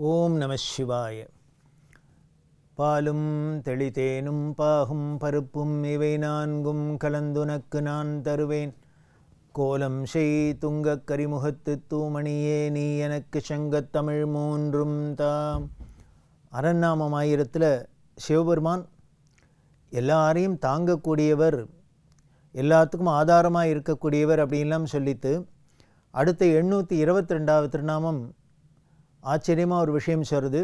சிவாய. பாலும் தெளிதேனும் பாகும் பருப்பும் இவை நான்கும் கலந்துனக்கு நான் தருவேன். கோலம் செய் துங்கக் கரிமுகத்து தூமணியே நீ எனக்கு சங்கத் தமிழ் மூன்றும் தாம். அரண்நாமம் ஆயிரத்தில் சிவபெருமான் எல்லாரையும் தாங்கக்கூடியவர் எல்லாத்துக்கும் ஆதாரமாக இருக்கக்கூடியவர் அப்படின்லாம் சொல்லித்து அடுத்த எண்ணூற்றி இருபத்தி ரெண்டாவது திருநாமம் ஆச்சரியமாக ஒரு விஷயம் சொல்கிறது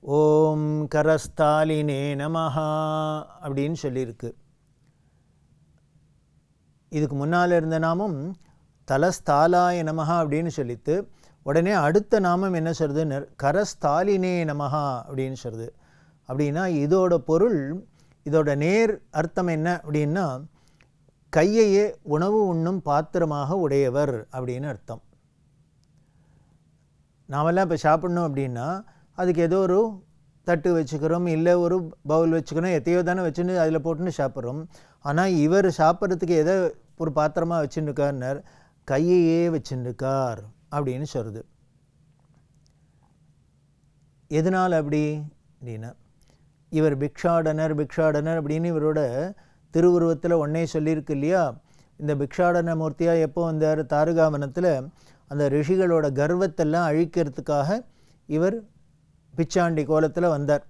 ஓம் கரஸ்தாலினே நமஹா அப்படின்னு சொல்லியிருக்கு. இதுக்கு முன்னால் இருந்த நாமம் தலஸ்தாலாய நமஹா அப்படின்னு சொல்லித்து உடனே அடுத்த நாமம் என்ன சொல்கிறது கரஸ்தாலினே நமஹா அப்படின்னு சொல்கிறது அப்படின்னா இதோட பொருள் இதோட நேர் அர்த்தம் என்ன அப்படின்னா கையையே உணவு உண்ணும் பாத்திரமாக உடையவர் அப்படின்னு அர்த்தம். நாமெல்லாம் இப்போ சாப்பிட்ணும் அப்படின்னா அதுக்கு ஏதோ ஒரு தட்டு வச்சுக்கிறோம் இல்லை ஒரு பவுல் வச்சுக்கிறோம் எத்தையோ தானே வச்சுன்னு அதில் போட்டுன்னு சாப்பிட்றோம். ஆனால் இவர் சாப்பிட்றதுக்கு எதை ஒரு பாத்திரமாக வச்சுருக்கார்னர் கையையே வச்சுருக்கார் அப்படின்னு சொல்கிறது எதனால் அப்படி? அப்படின்னா இவர் பிக்ஷாடனர் பிக்ஷாடனர் அப்படின்னு இவரோட திருவுருவத்தில் ஒன்னே சொல்லியிருக்கு இல்லையா? இந்த பிக்ஷாடன மூர்த்தியாக எப்போ வந்தார்? தாருகாவனத்தில் அந்த ரிஷிகளோட கர்வத்தெல்லாம் அழிக்கிறதுக்காக இவர் பிச்சாண்டி கோலத்தில் வந்தார்.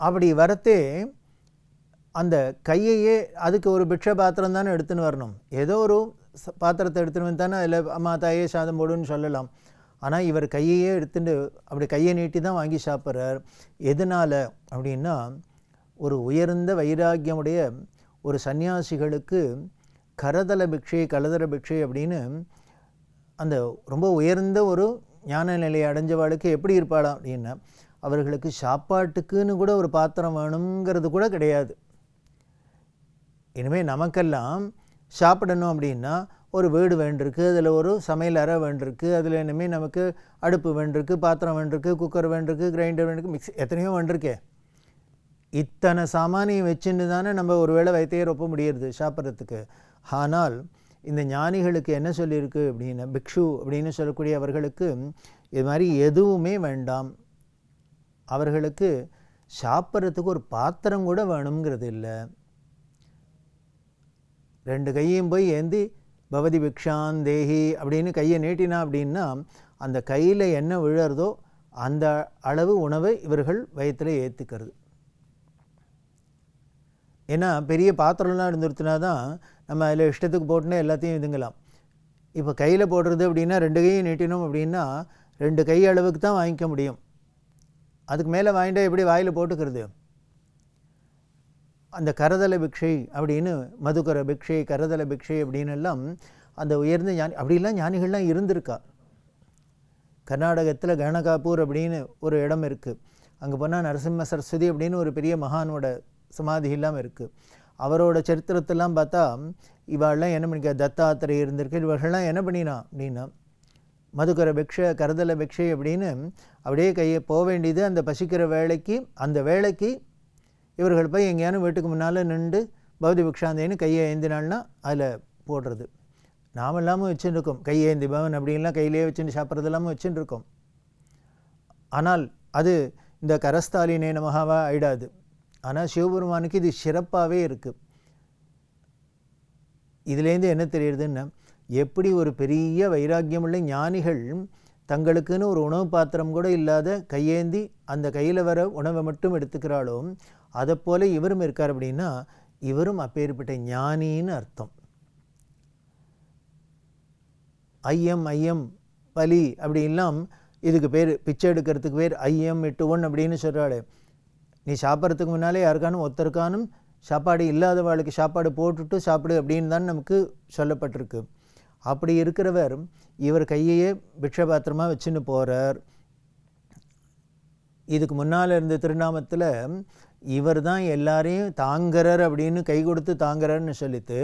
அப்படி வரத்தே அந்த கையையே அதுக்கு ஒரு பிக்ஷ பாத்திரம் தானே எடுத்துன்னு வரணும். ஏதோ ஒரு பாத்திரத்தை எடுத்துன்னு வந்து தானே அதில் அம்மா தாயே சாதம் போடுன்னு சொல்லலாம். ஆனால் இவர் கையையே எடுத்துட்டு அப்படி கையை நீட்டி தான் வாங்கி சாப்பிட்றார். எதனால் அப்படின்னா ஒரு உயர்ந்த வைராக்கியமுடைய ஒரு சன்னியாசிகளுக்கு கரதல பிக்ஷை கலதர பிக்ஷை அப்படின்னு அந்த ரொம்ப உயர்ந்த ஒரு ஞான நிலையை அடைஞ்சவாளுக்கு எப்படி இருப்பாளாம் அப்படின்னா அவர்களுக்கு சாப்பாட்டுக்குன்னு கூட ஒரு பாத்திரம் வேணுங்கிறது கூட கிடையாது. இனிமேல் நமக்கெல்லாம் சாப்பிடணும் அப்படின்னா ஒரு வீடு வேண்டிருக்கு அதில் ஒரு சமையல் அறை வேண்டிருக்கு அதில் இனிமேல் நமக்கு அடுப்பு வேண்டிருக்கு பாத்திரம் வேண்டிருக்கு குக்கர் வேண்டிருக்கு கிரைண்டர் வேண்டிருக்கு மிக்ஸி எத்தனையோ வேண்டிருக்கே. இத்தனை சாமானியம் வச்சுன்னு தானே நம்ம ஒரு வேளை வைத்தையே ரொப்ப முடியறது சாப்பிட்றதுக்கு. ஆனால் இந்த ஞானிகளுக்கு என்ன சொல்லியிருக்கு அப்படின்னா பிக்ஷு அப்படின்னு சொல்லக்கூடிய அவர்களுக்கு இது மாதிரி எதுவுமே வேண்டாம். அவர்களுக்கு சாப்பிட்றதுக்கு ஒரு பாத்திரம் கூட வேணுங்கிறது இல்லை. ரெண்டு கையையும் போய் ஏந்தி பவதி பிக்ஷான் தேஹி அப்படின்னு கையை நீட்டினா அப்படின்னா அந்த கையில் என்ன விழறதோ அந்த அளவு உணவை இவர்கள் வயிற்றில் ஏற்றுக்கிறது ஏன்னா பெரிய பாத்திரம்லாம் இருந்துருச்சுனா தான் நம்ம அதில் இஷ்டத்துக்கு போட்டுனே எல்லாத்தையும் இதுங்கலாம். இப்போ கையில் போடுறது அப்படின்னா ரெண்டு கையும் நீட்டினோம் அப்படின்னா ரெண்டு கை அளவுக்கு தான் வாங்கிக்க முடியும். அதுக்கு மேலே வாங்கிட்டா எப்படி வாயில் போட்டுக்கிறது? அந்த கரதல பிக்ஷை அப்படின்னு மதுக்கர பிக்ஷை கரதல பிக்ஷை அப்படின்னு எல்லாம் அந்த உயர்ந்த ஞானி அப்படிலாம் ஞானிகள்லாம் இருந்திருக்கா. கர்நாடகத்தில் கணகாப்பூர் அப்படின்னு ஒரு இடம் இருக்குது அங்கே போனால் நரசிம்ம சரஸ்வதி அப்படின்னு ஒரு பெரிய மகானோட சமாதி இல்லாமல் இருக்குது அவரோட சரித்திரத்தெல்லாம் பார்த்தா இவாள்லாம் என்ன பண்ணிக்க தத்தாத்திரை இருந்திருக்கு இவர்கள்லாம் என்ன பண்ணினா அப்படின்னா மதுக்கர பிக்ஷை கரதல பிக்ஷை அப்படின்னு அப்படியே கையை போக வேண்டியது அந்த பசிக்கிற வேலைக்கு அந்த வேலைக்கு இவர்கள் போய் எங்கேயானு வீட்டுக்கு முன்னால் நின்று பௌதி பிக்ஷாந்தேன்னு கையை ஏந்தினால்னா அதில் போடுறது. நாம் இல்லாமல் வச்சுருக்கோம். கையை ஏந்தி பவன் அப்படின்லாம் கையிலே வச்சுட்டு சாப்பிட்றது இல்லாமல் வச்சுட்டு இருக்கோம் ஆனால் அது இந்த கரஸ்தாலினே நமகாவாக ஆயிடாது. ஆனால் சிவபெருமானுக்கு இது சிறப்பாகவே இருக்குது இதுலேருந்து என்ன தெரியுதுன்னா எப்படி ஒரு பெரிய வைராக்கியமுள்ள ஞானிகள் தங்களுக்குன்னு ஒரு உணவு பாத்திரம் கூட இல்லாத கையேந்தி அந்த கையில் வர உணவை மட்டும் எடுத்துக்கிறாளோ அதை போல் இவரும் இருக்கார் அப்படின்னா இவரும் அப்பேற்பட்ட ஞானின்னு அர்த்தம். ஐயம் ஐயம் பலி அப்படின்லாம் இதுக்கு பேர் பிச்சை எடுக்கிறதுக்கு பேர் ஐயம் எட்டு ஒன் அப்படின்னு சொல்கிறாள் நீ சாப்பிட்றதுக்கு முன்னாலே யாருக்கானும் ஒருத்தருக்கானும் சாப்பாடு இல்லாதவாளுக்கு சாப்பாடு போட்டுட்டு சாப்பிடு அப்படின்னு தான் நமக்கு சொல்லப்பட்டிருக்கு. அப்படி இருக்கிறவர் இவர் கையையே பிக்ஷ பாத்திரமாக வச்சுன்னு போகிறார் இதுக்கு முன்னால் இருந்த திருநாமத்தில் இவர் தான் எல்லாரையும் தாங்கறர் அப்படின்னு கை கொடுத்து தாங்கறர்னு சொல்லிட்டு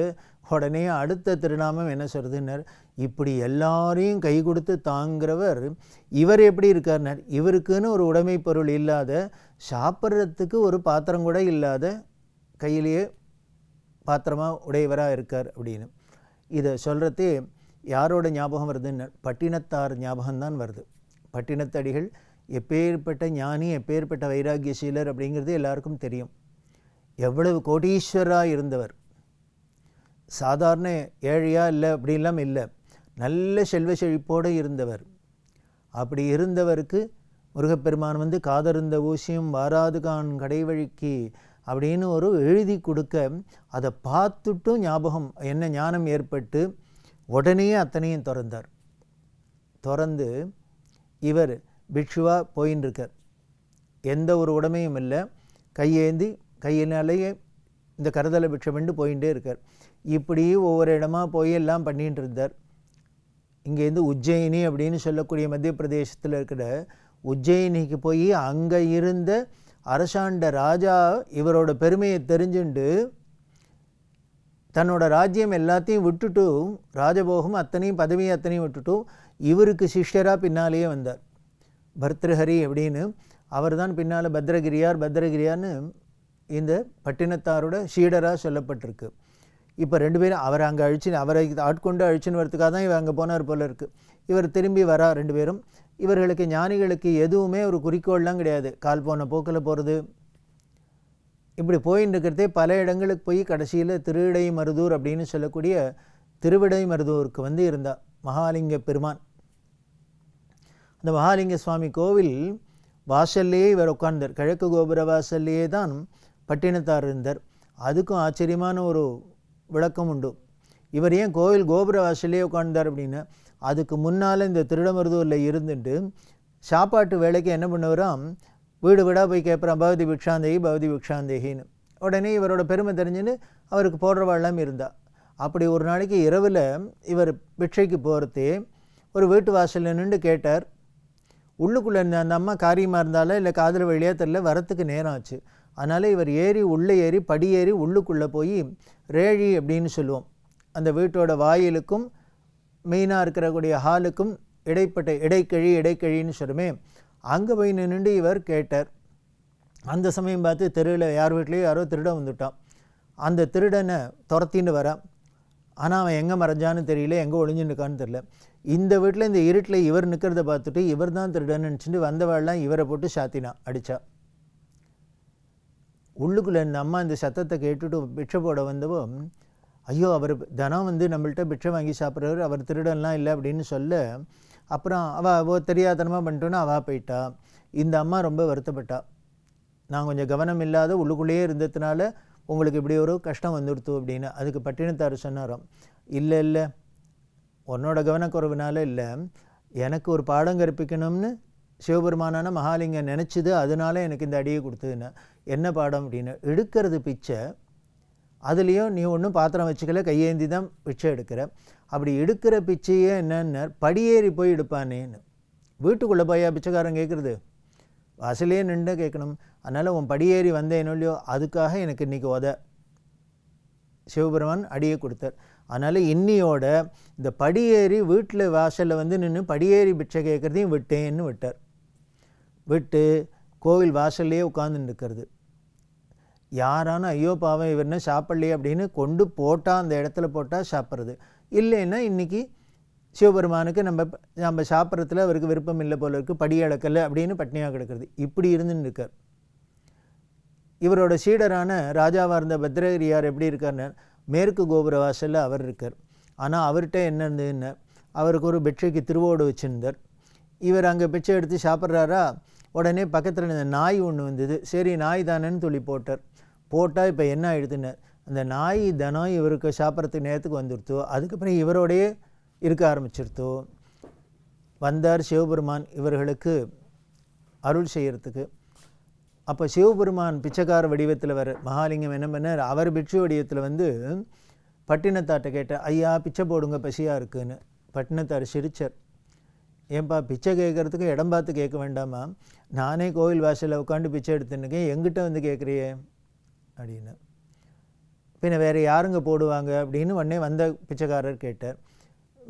உடனே அடுத்த திருநாமம் என்ன சொல்கிறதுனர் இப்படி எல்லாரையும் கை கொடுத்து தாங்கிறவர் இவர் எப்படி இருக்கார்னார்? இவருக்குன்னு ஒரு உடைமை பொருள் இல்லாத சாப்பிட்றதுக்கு ஒரு பாத்திரம் கூட இல்லாத கையிலேயே பாத்திரமாக உடையவராக இருக்கார் அப்படின்னு. இதை சொல்கிறதே யாரோட ஞாபகம் வருதுன்னு பட்டினத்தார் ஞாபகம்தான் வருது. பட்டினத்தடிகள் எப்பேற்பட்ட ஞானி எப்பேற்பட்ட வைராக்கியசீலர் அப்படிங்கிறது எல்லாருக்கும் தெரியும். எவ்வளவு கோடீஸ்வராக இருந்தவர். சாதாரண ஏழையாக இல்லை அப்படிலாம் இல்லை. நல்ல செல்வ செழிப்போடு இருந்தவர். அப்படி இருந்தவருக்கு முருகப்பெருமான் வந்து காதருந்த ஊசியும் வாராது கான் கடைவழிக்கு அப்படின்னு ஒரு எழுதி கொடுக்க அதை பார்த்துட்டும் ஞாபகம் என்ன ஞானம் ஏற்பட்டு உடனே அத்தனையும் திறந்தார். திறந்து இவர் பிக்ஷுவாக போயின்னு இருக்கார் எந்த ஒரு உடமையும் இல்லை. கையேந்தி கையினாலேயே இந்த கருதலை பிக்ஷமெண்டு போயிட்டே இருக்கார். இப்படி ஒவ்வொரு இடமா போய் எல்லாம் பண்ணிகிட்டு இருந்தார் இங்கேருந்து உஜ்ஜயினி அப்படின்னு சொல்லக்கூடிய மத்திய பிரதேசத்தில் இருக்கிற உஜ்ஜயினிக்கு போய் அங்கே இருந்த அரசாண்ட ராஜா இவரோட பெருமையை தெரிஞ்சுண்டு தன்னோட ராஜ்யம் எல்லாத்தையும் விட்டுட்டு ராஜபோகம் அத்தனையும் பதவி அத்தனையும் விட்டுட்டு இவருக்கு சிஷ்யராக பின்னாலேயே வந்தார். பர்திருஹரி அப்படின்னு அவர் தான் பின்னால் பத்ரகிரியார். பத்ரகிரியார்னு இந்த பட்டினத்தாரோட சீடராக சொல்லப்பட்டிருக்கு. இப்போ ரெண்டு பேரும் அவரை அங்கே அழிச்சின்னு அவரை ஆட்கொண்டு அழிச்சின்னு வரதுக்காக தான் இவர் அங்கே போனார் போல இருக்குது இவர் திரும்பி வரா ரெண்டு பேரும். இவர்களுக்கு ஞானிகளுக்கு எதுவுமே ஒரு குறிக்கோள்லாம் கிடையாது. கால் போன போக்கில் போகிறது இப்படி போயின்னு இருக்கிறதே பல இடங்களுக்கு போய் கடைசியில் திருவிடை மருதூர் அப்படின்னு சொல்லக்கூடிய திருவிடை மருதூருக்கு வந்து இருந்தா மகாலிங்க பெருமான். அந்த மகாலிங்க சுவாமி கோவில் வாசல்லையே இவர் உட்கார்ந்தார். கிழக்கு கோபுர வாசல்லையே தான் பட்டினத்தார் இருந்தார். அதுக்கும் ஆச்சரியமான ஒரு விளக்கம் உண்டு இவர் ஏன் கோவில் கோபுர வாசல்லையே உட்கார்ந்தார் அப்படின்னா அதுக்கு முன்னால் இந்த திருடமருதூரில் இருந்துட்டு சாப்பாட்டு வேலைக்கு என்ன பண்ணுவாராம் வீடு வீடாக போய் கேட்குறான் பகவதி பிக்ஷாந்தேகி பகவதி பிக்ஷாந்தேகின்னு. உடனே இவரோட பெருமை தெரிஞ்சுன்னு அவருக்கு போடுறவாள்லாம் இருந்தா. அப்படி ஒரு நாளைக்கு இரவில் இவர் பிக்ஷைக்கு போகிறதே ஒரு வீட்டு வாசலில் நின்று கேட்டார். உள்ளுக்குள்ளே இருந்த அந்த அம்மா காரியமாக இருந்தாலும் இல்லை காதல் வழியாக தெரில வரத்துக்கு நேரம் ஆச்சு. அதனால் இவர் ஏறி உள்ளே ஏறி படி ஏறி உள்ளுக்குள்ளே போய் ரேழி அப்படின்னு சொல்லுவோம். அந்த வீட்டோட வாயிலுக்கும் மெயினாக இருக்கிறக்கூடிய ஹாலுக்கும் இடைப்பட்ட இடைக்கழி இடைக்கழின்னு சொல்லுமே அங்கே போய் நின்று இவர் கேட்டார். அந்த சமயம் பார்த்து தெருவில் யார் வீட்லேயும் யாரோ திருடன் வந்துட்டான். அந்த திருடனை துரத்தின்னு வரான் ஆனால் அவன் எங்கே மறைஞ்சான்னு தெரியல எங்கே ஒளிஞ்சுன்னு நிற்கான்னு தெரியல. இந்த வீட்டில் இந்த இருட்டில் இவர் நிற்கிறத பார்த்துட்டு இவர் தான் திருடன்னு நினச்சிட்டு வந்தவாள்லாம் இவரை போட்டு சாத்தினான் அடித்தான் உள்ளுக்குள்ளே இந்த அம்மா இந்த சத்தத்தை கேட்டுட்டு பிட்சை போட வந்தவோ ஐயோ அவர் தினம் வந்து நம்மள்ட்ட பிட்சை வாங்கி சாப்பிட்றவர் அவர் திருடன்லாம் இல்லை அப்படின்னு சொல்ல அப்புறம் அவள் அவள் தெரியாதனமாக பண்ணிட்டோன்னு அவள் போயிட்டா. இந்த அம்மா ரொம்ப வருத்தப்பட்டா. நான் கொஞ்சம் கவனம் இல்லாத உள்ளுக்குள்ளேயே இருந்ததுனால உங்களுக்கு இப்படி ஒரு கஷ்டம் வந்துடுத்து அப்படின்னு. அதுக்கு பட்டினத்தார் சொன்னாராம் இல்லை இல்லை. உன்னோட கவனக்குறைவுனால இல்லை. எனக்கு ஒரு பாடம் கற்பிக்கணும்னு சிவபெருமானான மகாலிங்கம் நினச்சிது அதனால எனக்கு இந்த அடியை கொடுத்ததுன்னு. என்ன பாடம் அப்படின்னு? எடுக்கிறது பிச்சை அதுலேயும் நீ ஒன்றும் பாத்திரம் வச்சுக்கல கையேந்தி தான் பிச்சை எடுக்கிற. அப்படி எடுக்கிற பிச்சையே என்னன்னு படியேறி போய் எடுப்பானேன்னு. வீட்டுக்குள்ளே போயா பிச்சைக்காரன் கேட்குறது வாசலே நின்று கேட்கணும் அதனால் உன் படியேறி வந்தேனோ இல்லையோ அதுக்காக எனக்கு இன்றைக்கி உத. சிவபெருமான் அடியை கொடுத்தார். அதனால் இன்னியோட இந்த படியேறி வீட்டில் வாசலில் வந்து நின்று படியேறி பிச்சை கேட்குறதையும் விட்டேன்னு விட்டார். விட்டு கோவில் வாசல்லையே உட்காந்துட்டு இருக்கிறது யாரான ஐயோ பாவம் இவர் என்ன சாப்பிட்லையே அப்படின்னு கொண்டு போட்டால் அந்த இடத்துல போட்டால் சாப்பிட்றது. இல்லைன்னா இன்றைக்கி சிவபெருமானுக்கு நம்ம நம்ம சாப்பிட்றதுல அவருக்கு விருப்பம் இல்லை போல இருக்குது படி இழக்கலை அப்படின்னு பட்னியாக கிடக்கிறது. இப்படி இருந்துன்னு இருக்கார் இவரோட சீடரான ராஜாவாக இருந்த பத்ரகிரியார் எப்படி இருக்கார்னு மேற்கு கோபுர வாசலில் அவர் இருக்கார். ஆனால் அவர்கிட்ட என்ன இருந்ததுன்னு அவருக்கு ஒரு பிட்சைக்கு திருவோடு வச்சுருந்தார். இவர் அங்கே பிச்சை எடுத்து சாப்பிட்றாரா? உடனே பக்கத்தில் இருந்த நாய் ஒன்று வந்தது. சரி நாய் தானேன்னு துளி போட்டார். போட்டால் இப்போ என்ன ஆயிடுதுன்னு. அந்த நாய் தினம் இவருக்கு சாப்பிட்றதுக்கு நேரத்துக்கு வந்துடுத்தோ அதுக்கப்புறம் இவரோடையே இருக்க ஆரம்பிச்சிருத்தோ. வந்தார் சிவபெருமான் இவர்களுக்கு அருள் செய்கிறதுக்கு அப்போ சிவபெருமான் பிச்சைக்கார வடிவத்தில் வர மகாலிங்கம் என்ன பண்ணார்? அவர் பிட்சு வடிவத்தில் வந்து பட்டினத்தாட்டை கேட்டார் ஐயா பிச்சை போடுங்க பசியாக இருக்குன்னு. பட்டினத்தார் சிரிச்சார். ஏன்பா பிச்சை கேட்குறதுக்கு இடம் பார்த்து கேட்க வேண்டாமா? நானே கோவில் வாசலில் உட்காந்து பிச்சை எடுத்துன்னுக்கேன் எங்கிட்ட வந்து கேட்குறியே? அப்படின்னு. பின்ன வேறு யாருங்க போடுவாங்க அப்படின்னு உடனே வந்த பிச்சைக்காரர் கேட்டார்.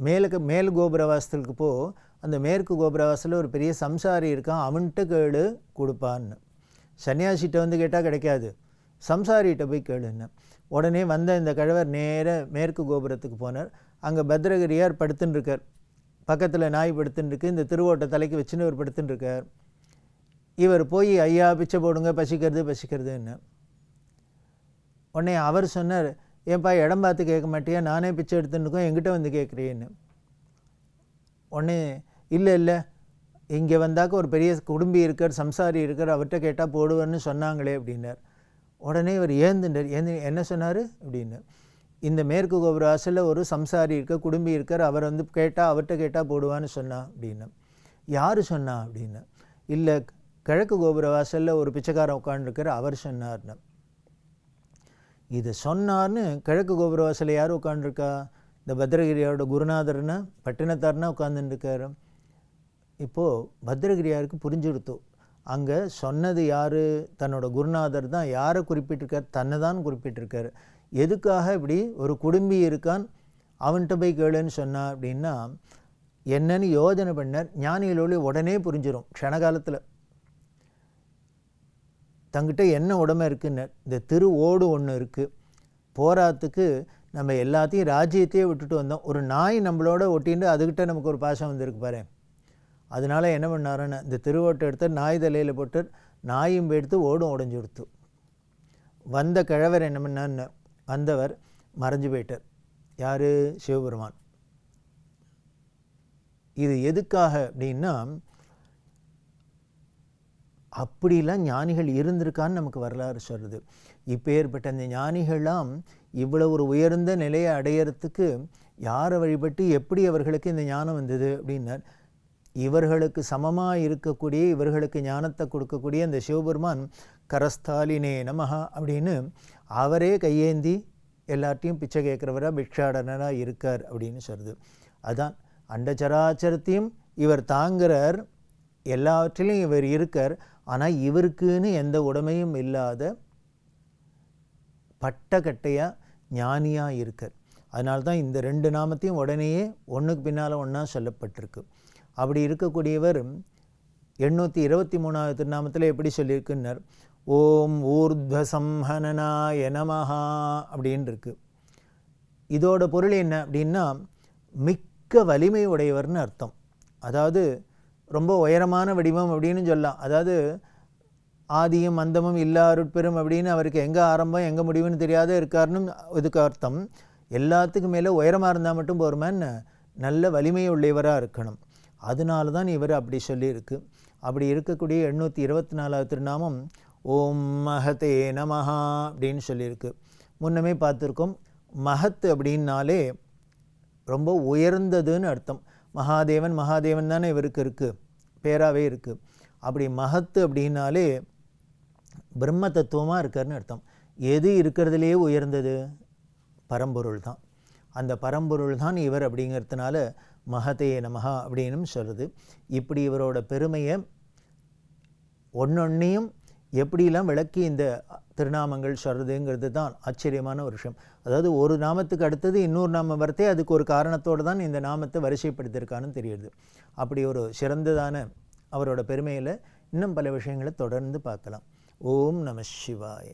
மேலுக்கு மேல் கோபுரவாசத்துக்கு போ. அந்த மேற்கு கோபுரவாசலில் ஒரு பெரிய சம்சாரி இருக்கான். அவன்கிட்ட கேடு கொடுப்பான்னு. சன்னியாசிகிட்ட வந்து கேட்டால் கிடைக்காது. சம்சாரிகிட்ட போய் கேளுன்னு. உடனே வந்த இந்த கழவர் நேராக மேற்கு கோபுரத்துக்கு போனார். அங்கே பத்ரகிரியார் படுத்துன்னு இருக்கார். பக்கத்தில் நாய் படுத்துன்னுருக்கு இந்த திருவோட்டை தலைக்கு வச்சுன்னு இவர் படுத்துன்னு இருக்கார் இவர் போய் ஐயா பிச்சை போடுங்க பசிக்கிறது பசிக்கிறதுன்னு. உடனே அவர் சொன்னார் ஏன்பா இடம் பார்த்து கேட்க மாட்டியா? நானே பிச்சை எடுத்துன்னு இருக்கோம் எங்கிட்ட வந்து கேட்குறேன்னு. உடனே இல்லை இல்லை இங்கே வந்தாக்க ஒரு பெரிய குடும்பி இருக்கார் சம்சாரி இருக்கார் அவர்கிட்ட கேட்டால் போடுவேன்னு சொன்னாங்களே அப்படின்னார். உடனே இவர் ஏந்துண்டார் ஏந்து என்ன சொன்னார்? அப்படின்னு. இந்த மேற்கு கோபுர வாசலில் ஒரு சம்சாரி இருக்க குடும்பி இருக்கார் அவர் வந்து கேட்டால் அவர்கிட்ட கேட்டால் போடுவான்னு சொன்னா அப்படின்னு. யார் சொன்னா அப்படின்னு? இல்லை கிழக்கு கோபுர வாசலில் ஒரு பிச்சைக்காரன் உட்காந்துருக்கார் அவர் சொன்னார்னு. இது சொன்னார்னு கிழக்கு கோபுர வாசலில் யார் உட்காந்துருக்கா இந்த பத்ரகிரியோட குருநாதர்னு பட்டினத்தார்னா உட்காந்துருக்காரு இப்போது பத்ரகிரியாருக்கு புரிஞ்சுடுத்து. அங்கே சொன்னது யார்? தன்னோட குருநாதர் தான். யாரை குறிப்பிட்டிருக்கார்? தன்னை தான் குறிப்பிட்டிருக்காரு. எதுக்காக இப்படி ஒரு குடும்பி இருக்கான்? அவன்கிட்ட போய் கேளுன்னு சொன்னா அப்படின்னா என்னன்னு யோஜனை பண்ணார். ஞானிகளோடு உடனே புரிஞ்சிடும் க்ஷணகாலத்தில் தங்கிட்ட என்ன உடமை இருக்குன்னு இந்த திரு ஓடு ஒன்று இருக்குது போராத்துக்கு நம்ம எல்லாத்தையும் ராஜ்யத்தையே விட்டுட்டு வந்தோம். ஒரு நாய் நம்மளோட ஒட்டின்னு அதுக்கிட்ட நமக்கு ஒரு பாசம் வந்திருக்கு பாரு. அதனால என்ன பண்ணாருன்னு இந்த திருவோட்டை எடுத்து நாய் தலையில் போட்டு நாயும் எடுத்து ஓடும் உடஞ்சி கொடுத்து. வந்த கிழவர் என்ன பண்ணான்னு வந்தவர் மறைஞ்சு போயிட்டார். யார்? சிவபெருமான். இது எதுக்காக அப்படின்னா அப்படிலாம் ஞானிகள் இருந்திருக்கான்னு நமக்கு வரலாறு சொல்கிறது இப்போ ஏற்பட்ட அந்த ஞானிகள்லாம் இவ்வளோ ஒரு உயர்ந்த நிலையை அடையறதுக்கு யாரை வழிபட்டு எப்படி அவர்களுக்கு இந்த ஞானம் வந்தது அப்படின்னார். இவர்களுக்கு சமமாக இருக்கக்கூடிய இவர்களுக்கு ஞானத்தை கொடுக்கக்கூடிய அந்த சிவபெருமான் கரஸ்தாலினே நமஹா அப்படின்னு அவரே கையேந்தி எல்லாத்தையும் பிச்சை கேட்குறவராக பிக்ஷாடனாக இருக்கார் அப்படின்னு சொல்லுது அதான் அண்டச்சராச்சரத்தையும் இவர் தாங்குறார் எல்லாற்றிலும் இவர் இருக்கார். ஆனால் இவருக்குன்னு எந்த உடமையும் இல்லாத பட்டக்கட்டையாக ஞானியாக இருக்கார். அதனால தான் இந்த ரெண்டு நாமத்தையும் உடனேயே ஒன்றுக்கு பின்னால் ஒன்றா சொல்லப்பட்டிருக்கு. அப்படி இருக்கக்கூடியவர் எண்ணூற்றி இருபத்தி மூணாவது திருநாமத்தில் எப்படி சொல்லியிருக்குன்னார்? ஓம் ஊர்த்வசம்ஹனனாய நமஹா அப்படின்னு இருக்கு இதோட பொருள் என்ன அப்படின்னா மிக்க வலிமை உடையவர்னு அர்த்தம். அதாவது ரொம்ப உயரமான வடிவம் அப்படின்னு சொல்லலாம். அதாவது ஆதியும் அந்தமும் இல்லாருட்பெரும் அப்படின்னு அவருக்கு எங்கே ஆரம்பம் எங்கே முடிவுன்னு தெரியாத இருக்காருன்னு இதுக்கு அர்த்தம். எல்லாத்துக்கும் மேலே உயரமாக இருந்தால் மட்டும் போருமான்னு நல்ல வலிமை உள்ளவராக இருக்கணும். அதனால தான் இவர் அப்படி சொல்லியிருக்கு. அப்படி இருக்கக்கூடிய எண்ணூற்றி இருபத்தி நாலாவது திருநாமம் ஓம் மகதே நமஹா அப்படின்னு சொல்லியிருக்கு. முன்னமே பார்த்துருக்கோம் மகத் அப்படின்னாலே ரொம்ப உயர்ந்ததுன்னு அர்த்தம். மகாதேவன் மகாதேவன் தானே இவருக்கு இருக்குது பேராகவே இருக்குது அப்படி மகத்து அப்படின்னாலே பிரம்ம தத்துவமாக இருக்காருன்னு அர்த்தம். எது இருக்கிறதுலையே உயர்ந்தது? பரம்பொருள் தான். அந்த பரம்பொருள் தான் இவர் அப்படிங்கிறதுனால மகதே நமகா அப்படின்னு சொல்கிறது இப்படி இவரோட பெருமையை ஒன்னொன்னையும் எப்படிலாம் விளக்கி இந்த திருநாமங்கள் சொல்கிறதுங்கிறது தான் ஆச்சரியமான ஒரு விஷயம். அதாவது ஒரு நாமத்துக்கு அடுத்தது இன்னொரு நாம வரத்தே அதுக்கு ஒரு காரணத்தோடு தான் இந்த நாமத்தை வரிசைப்படுத்தியிருக்கான்னு தெரியுது. அப்படி ஒரு சிறந்ததான அவரோட பெருமையில் இன்னும் பல விஷயங்களை தொடர்ந்து பார்க்கலாம். ஓம் நம சிவாய.